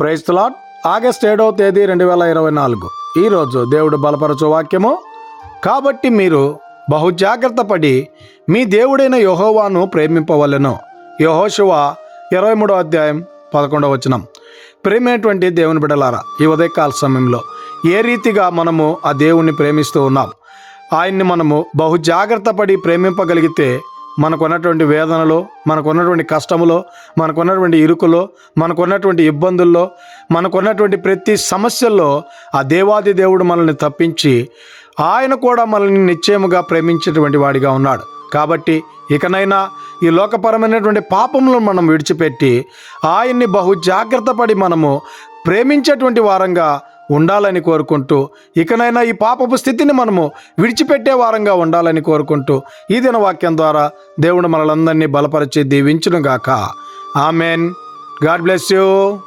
ప్రైస్తలాట్ August ఏడవ తేదీ రెండు వేల ఇరవై నాలుగు. ఈరోజు దేవుడు బలపరచు వాక్యము. కాబట్టి మీరు బహు జాగ్రత్త పడి మీ దేవుడైన యహోవాను ప్రేమింపవలెను. యహోశివ ఇరవై మూడో అధ్యాయం పదకొండవ వచనం. ప్రేమైనటువంటి దేవుని బిడలారా ఈ ఉదయకాల సమయంలో ఏ రీతిగా మనము ఆ దేవుణ్ణి ప్రేమిస్తూ ఉన్నాం? ఆయన్ని మనము బహు జాగ్రత్త పడి ప్రేమింపగలిగితే మనకున్నటువంటి వేదనలో మనకున్నటువంటి కష్టములో మనకున్నటువంటి ఇరుకులో మనకున్నటువంటి ఇబ్బందుల్లో మనకున్నటువంటి ప్రతి సమస్యల్లో ఆ దేవాది దేవుడు మనల్ని తప్పించి ఆయన కూడా మనల్ని నిశ్చయముగా ప్రేమించేటువంటి వాడిగా ఉన్నాడు. కాబట్టి ఇకనైనా ఈ లోకపరమైనటువంటి పాపములను మనం విడిచిపెట్టి ఆయన్ని బహు జాగ్రత్త పడి మనము ప్రేమించేటువంటి వారంగా ఉండాలని కోరుకుంటూ ఇకనైనా ఈ పాపపు స్థితిని మనము విడిచిపెట్టే వారంగా ఉండాలని కోరుకుంటూ ఈ దిన వాక్యం ద్వారా దేవుడు మనలందరినీ బలపరిచి దీవించునుగాక. ఆమెన్. God bless you.